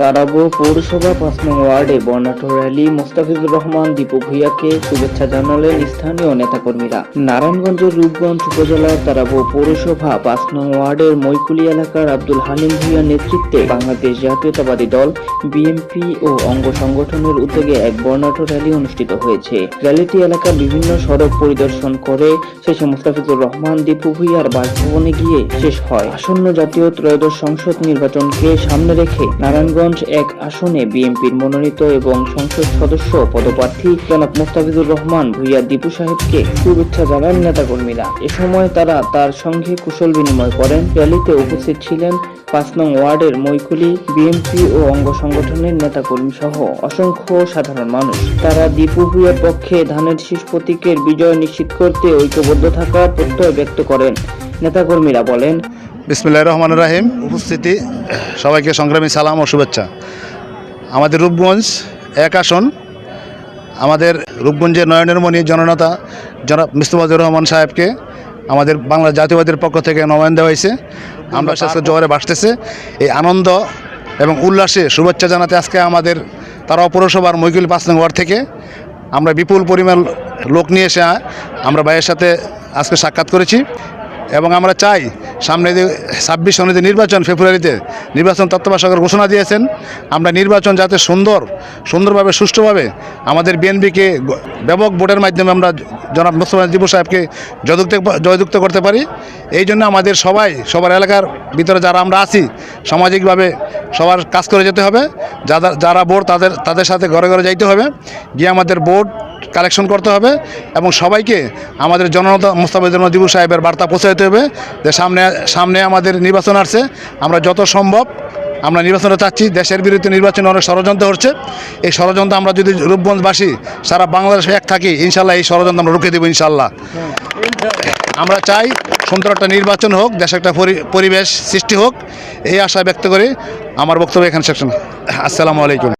তারাবো পৌরসভা পাঁচ নং ওয়ার্ডে বর্ণাঢ্য র্যালি, মোস্তাফিজুর রহমান, দীপু ভূঁইয়াকে শুভেচ্ছা জানালেন স্থানীয় নেতাকর্মীরা। নারায়ণগঞ্জের রূপগঞ্জ উপজেলার তারাবো পৌরসভা পাঁচ নং ওয়ার্ডের মৈকুলি এলাকার আব্দুল হালিম ভূঁইয়ার নেতৃত্বে বাংলাদেশ জাতীয়তাবাদী দল, বিএনপি ও অঙ্গ সংগঠনের উদ্যোগে এক বর্ণাঢ্য র্যালি অনুষ্ঠিত হয়েছে। র্যালিটি এলাকার বিভিন্ন সড়ক পরিদর্শন করে শেষে মোস্তাফিজুর রহমান, দীপু ভূঁইয়ার বাসভবনে গিয়ে শেষ হয়। আসন্ন জাতীয় ত্রয়োদশ সংসদ নির্বাচনকে সামনে রেখে নারায়ণগঞ্জ এক আসনে বিএনপির মনোনীত এবং সংসদ সদস্য পদপ্রার্থী জনাব মোস্তাফিজুর রহমান ভূঁইয়া দীপু সাহেবকে শুভেচ্ছা জানান নেতাকর্মীরা। এ সময় তারা তার সঙ্গে কুশল বিনিময় করেন। র্যালিতে উপস্থিত ছিলেন পাঁচ নং ওয়ার্ডের মৈকুলি, বিএনপি ও অঙ্গ সংগঠনের নেতাকর্মী সহ অসংখ্য সাধারণ মানুষ। তারা দীপু ভূঁইয়ার পক্ষে ধানের শীষ প্রতীকের বিজয় নিশ্চিত করতে ঐক্যবদ্ধ থাকার প্রত্যয় ব্যক্ত করেন। নেতাকর্মীরা বলেন বিসমুল্লাহ রহমান রাহিম। উপস্থিতি, সবাইকে সংগ্রামী সালাম ও শুভেচ্ছা। আমাদের রূপগঞ্জ এক আসন, আমাদের রূপগঞ্জের নয়নের মণি জননেতা জনাব মিস্তফাজুর রহমান সাহেবকে আমাদের বাংলা জাতীয়বাদের পক্ষ থেকে নবায়ন দেওয়া হয়েছে। আমরা আজকে জোয়ারে বাসতেছে। এই আনন্দ এবং উল্লাসে শুভেচ্ছা জানাতে আজকে আমাদের তারা পৌরসভার মৈকুল পাঁচ নং ওয়ার্ড থেকে আমরা বিপুল পরিমাণ লোক নিয়ে এসে আমরা ভাইয়ের সাথে আজকে সাক্ষাৎ করেছি। এবং আমরা চাই সামনে যে ছাব্বিশ সনে যে নির্বাচন, ফেব্রুয়ারিতে নির্বাচন তত্ত্বাবধায়ক ঘোষণা দিয়েছেন, আমরা নির্বাচন যাতে সুন্দর, সুন্দরভাবে, সুষ্ঠুভাবে আমাদের বিএনপিকে ব্যাপক ভোটের মাধ্যমে আমরা জনাব মুস্তফা দিবু সাহেবকে জয়যুক্ত জয়যুক্ত করতে পারি। এই জন্য আমাদের সবাই, সবার এলাকার ভিতরে যারা আমরা আছি, সামাজিকভাবে সবার কাজ করে যেতে হবে। যারা যারা বোর্ড তাদের তাদের সাথে ঘরে ঘরে যাইতে হবে। গিয়ে আমাদের বোর্ড কালেকশন করতে হবে এবং সবাইকে আমাদের জননেতা মুস্তাফিজুর দিবু সাহেবের বার্তা পৌঁছে দিতে হবে যে সামনে সামনে আমাদের নির্বাচন আসছে, আমরা যত সম্ভব আমরা নির্বাচনে চাচ্ছি, দেশের বিরুদ্ধে নির্বাচনে অনেক ষড়যন্ত্র হচ্ছে। এই ষড়যন্ত্র আমরা যদি রূপগঞ্জবাসী সারা বাংলাদেশে এক থাকি, ইনশাল্লাহ এই ষড়যন্ত্র আমরা রুখে দেবো, ইনশাল্লাহ। আমরা চাই সুন্দর একটা নির্বাচন হোক, দেশে একটা পরি- পরিবেশ সৃষ্টি হোক, এই আশা ব্যক্ত করে আমার বক্তব্য এখানে শেষ আসসালামু আলাইকুম।